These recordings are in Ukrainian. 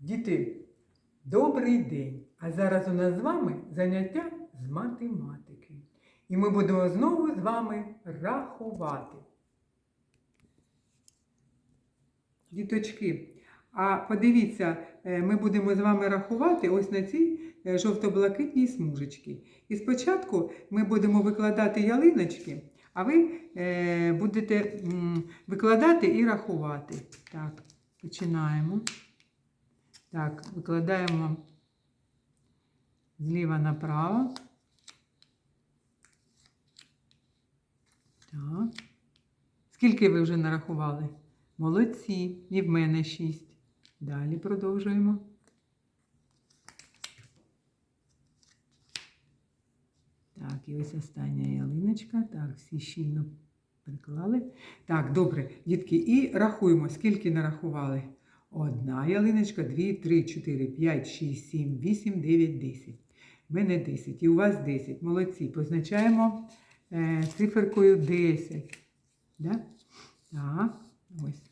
Діти, добрий день! А зараз у нас з вами заняття з математики. І ми будемо знову з вами рахувати. Діточки, а подивіться, е, ми будемо з вами рахувати ось на цій е, жовто-блакитній смужечці. І спочатку ми будемо викладати ялиночки, а ви е, будете викладати і рахувати. Так, починаємо. Так, викладаємо зліва направо. Так. Скільки ви вже нарахували? Молодці. І в мене шість. Далі продовжуємо. Так, і ось остання ялиночка. Так, всі щільно приклали. Так, добре, дітки, і рахуємо, скільки нарахували. Одна ялиночка, дві, три, чотири, п'ять, шість, сім, вісім, дев'ять, десять. У мене 10. І у вас 10. Молодці. Позначаємо е, циферкою 10. Да? Так, ось.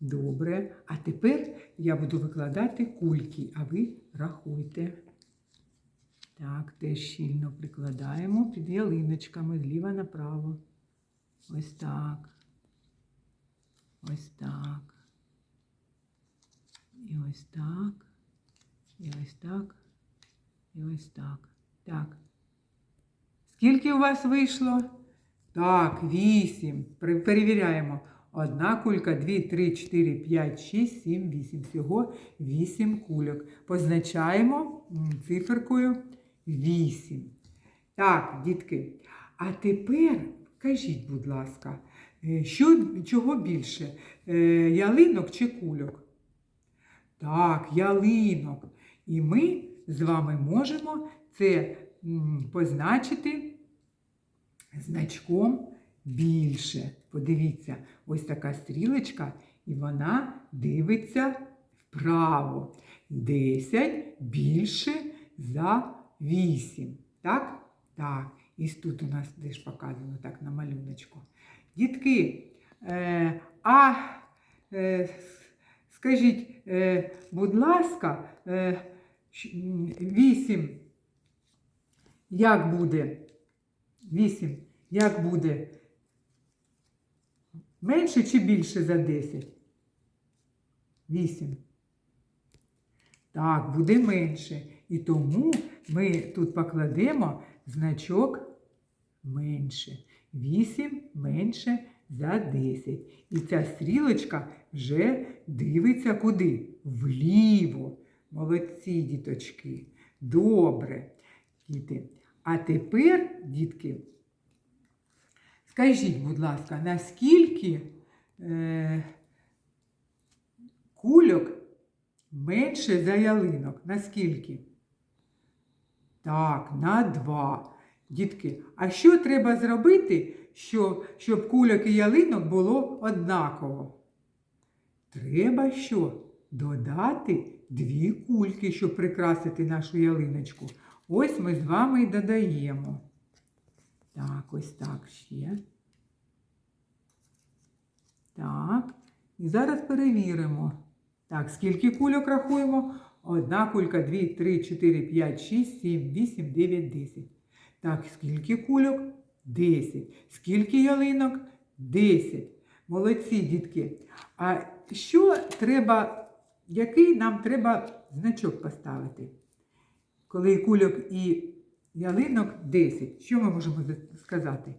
Добре. А тепер я буду викладати кульки, а ви рахуйте. Так, теж щільно прикладаємо під ялиночками зліва направо. Ось так. Ось так. І ось так. І ось так. І ось так. Так. Скільки у вас вийшло? Так, вісім. Перевіряємо. Одна кулька, дві, три, чотири, п'ять, шість, сім, вісім. Всього вісім кульок. Позначаємо циферкою вісім. Так, дітки. А тепер кажіть, будь ласка, е, що, чого більше? Е, Ялинок чи кульок? Так, ялинок. І ми з вами можемо це позначити значком більше. Подивіться, ось така стрілочка, і вона дивиться вправо. 10 більше за 8. Так? Так. І тут у нас теж показано так на малюночку. Дітки, е, а е, скажіть, е, будь ласка, е, 8 як буде? 8 як буде? Менше чи більше за 10? 8. Так, буде менше. І тому ми тут покладемо значок менше. 8 менше за 10. І ця стрілочка вже дивиться куди? Вліво. Молодці, діточки. Добре, діти. А тепер, дітки, скажіть, будь ласка, наскільки е, кульок менше за ялинок? Наскільки? Так, на два. Дітки, а що треба зробити, що, щоб кульок і ялинок було однаково? Треба що? Додати дві кульки, щоб прикрасити нашу ялиночку. Ось ми з вами і додаємо. Так, ось так ще. Так. І зараз перевіримо. Так, скільки кульок рахуємо? Одна кулька, дві, три, чотири, п'ять, шість, сім, вісім, дев'ять, десять. Так, скільки кульок? Десять. Скільки ялинок? Десять. Молодці, дітки. А що треба, який нам треба значок поставити? Коли кульок і ялинок 10. Що ми можемо сказати?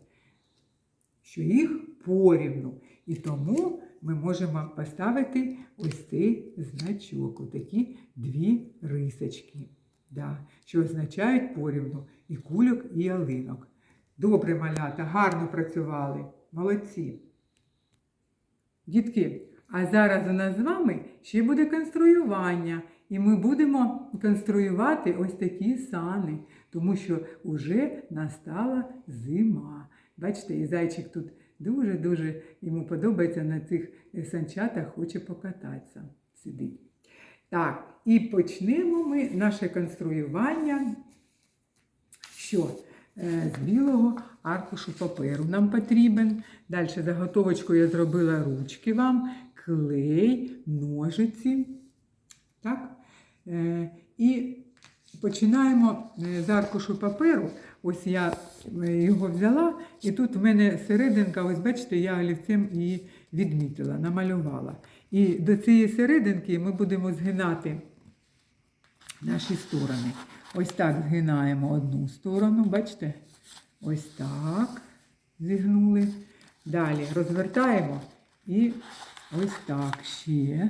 Що їх порівну. І тому ми можемо поставити ось цей значок, отакі дві рисочки, да, що означають порівну і кульок, і ялинок. Добре, малята, гарно працювали. Молодці. Дітки, а зараз у нас з вами ще буде конструювання. І ми будемо конструювати ось такі сани, тому що вже настала зима. Бачите, і зайчик тут дуже-дуже йому подобається на цих санчатах, хоче покататися. Сидить. Так, і почнемо ми наше конструювання. Що? Е, З білого аркушу паперу нам потрібен. Далі заготовочку я зробила ручки вам, клей, ножиці. Так? Е, і починаємо е, з аркушу паперу. Ось я його взяла, і тут в мене серединка, ось бачите, я олівцем її відмітила, намалювала. І до цієї серединки ми будемо згинати наші сторони. Ось так згинаємо одну сторону, бачите? Ось так зігнули. Далі розвертаємо і ось так ще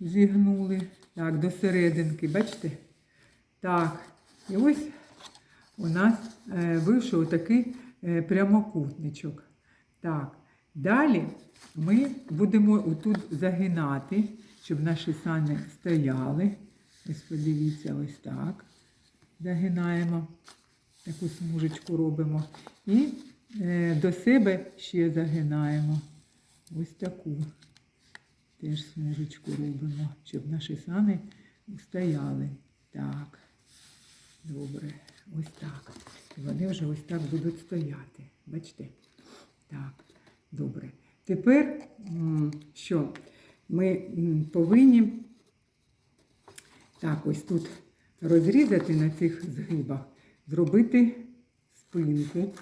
зігнули. Так, до серединки, бачите? Так, і ось у нас е, вийшов такий е, прямокутничок. Так, далі ми будемо тут загинати, щоб наші сани стояли. Ось подивіться, ось так. Загинаємо, таку смужечку робимо. І е, до себе ще загинаємо. Ось таку. Теж смужечку робимо, щоб наші сани стояли. Так. Добре. Ось так. І вони вже ось так будуть стояти. Бачите? Так. Добре. Тепер що? Ми повинні так, ось тут розрізати на цих згибах, зробити спинку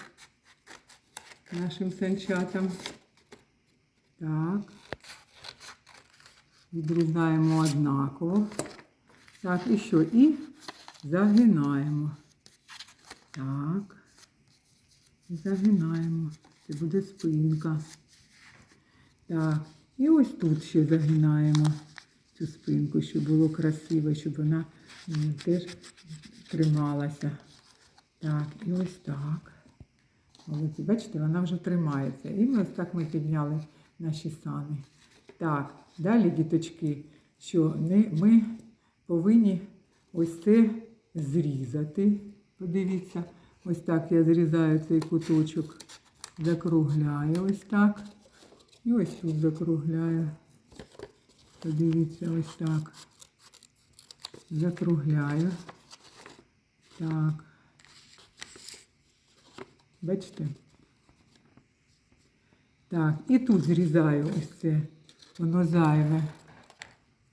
нашим санчатам. Так. Відрізаємо однаково. Так, і що? І загинаємо. Так. Загинаємо. Це буде спинка. Так. І ось тут ще загинаємо цю спинку, щоб було красиво, щоб вона теж трималася. Так, і ось так. Молодці, бачите, вона вже тримається. І ми ось так ми підняли наші сани. Так, далі, діточки, що ми повинні ось це зрізати. Подивіться, ось так я зрізаю цей куточок, закругляю ось так. І ось тут закругляю. Подивіться, ось так. Закругляю. Так. Бачите? Так, і тут зрізаю ось це. Воно зайве.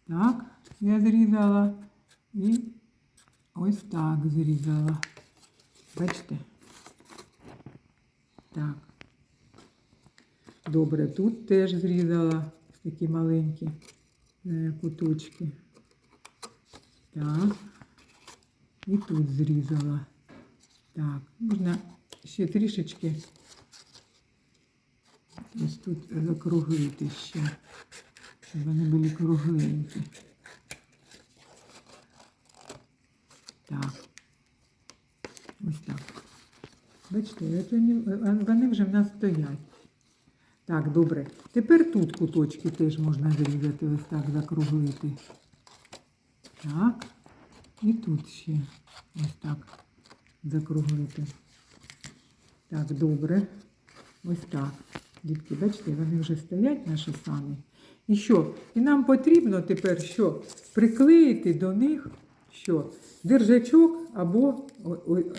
Так, я зрізала. І ось так зрізала. Бачите? Так. Добре, тут теж зрізала такі маленькі е, куточки. Так. І тут зрізала. Так, можна ще трішечки ось тут закруглити ще, щоб вони були кругленькі. Так. Ось так. Бачите, вони, вони вже в нас стоять. Так, добре. Тепер тут куточки теж можна зрізати, ось так закруглити. Так. І тут ще ось так закруглити. Так, добре. Ось так. Дітки, бачите, вони вже стоять наші самі. І що? І нам потрібно тепер що? Приклеїти до них що? Держачок або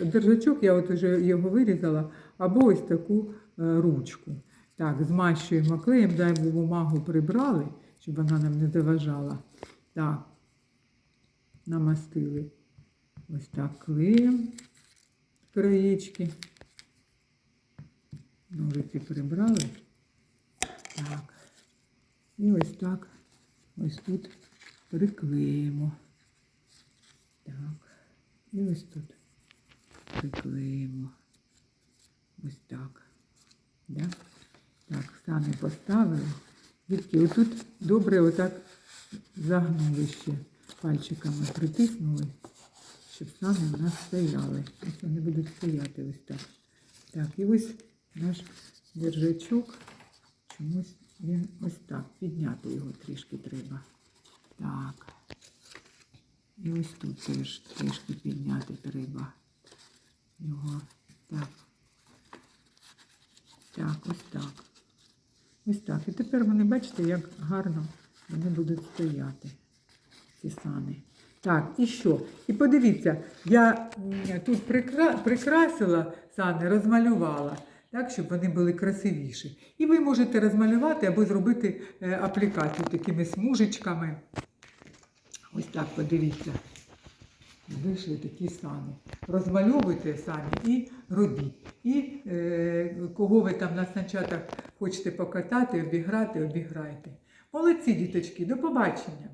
держачок, я от вже його вирізала, або ось таку е, ручку. Так, змащуємо клеєм, дай бумагу прибрали, щоб вона нам не заважала. Так, намастили ось так клеєм краєчки. Ножиці прибрали. Так. І ось так ось тут приклеїмо. Так. І ось тут приклеїмо. Ось так. Да? Так, самі поставили. Дітки, отут добре отак загнули ще пальчиками притиснули, щоб самі в нас стояли. Ось вони будуть стояти ось так. Так, і ось наш держачок. Чомусь він ось так. Підняти його трішки треба. Так. І ось тут теж трішки підняти треба. Його. Так. Так, ось так. Ось так. І тепер вони, бачите, як гарно вони будуть стояти, ці сани. Так, і що? І подивіться, я тут прикра... прикрасила сани, розмалювала, так, щоб вони були красивіші. І ви можете розмалювати або зробити е, аплікацію такими смужечками. Ось Так, подивіться. Вийшли такі самі. Розмальовуйте самі і робіть. І е, кого ви там на санчатах хочете покатати, обіграти, обіграйте. Молодці, діточки, до побачення!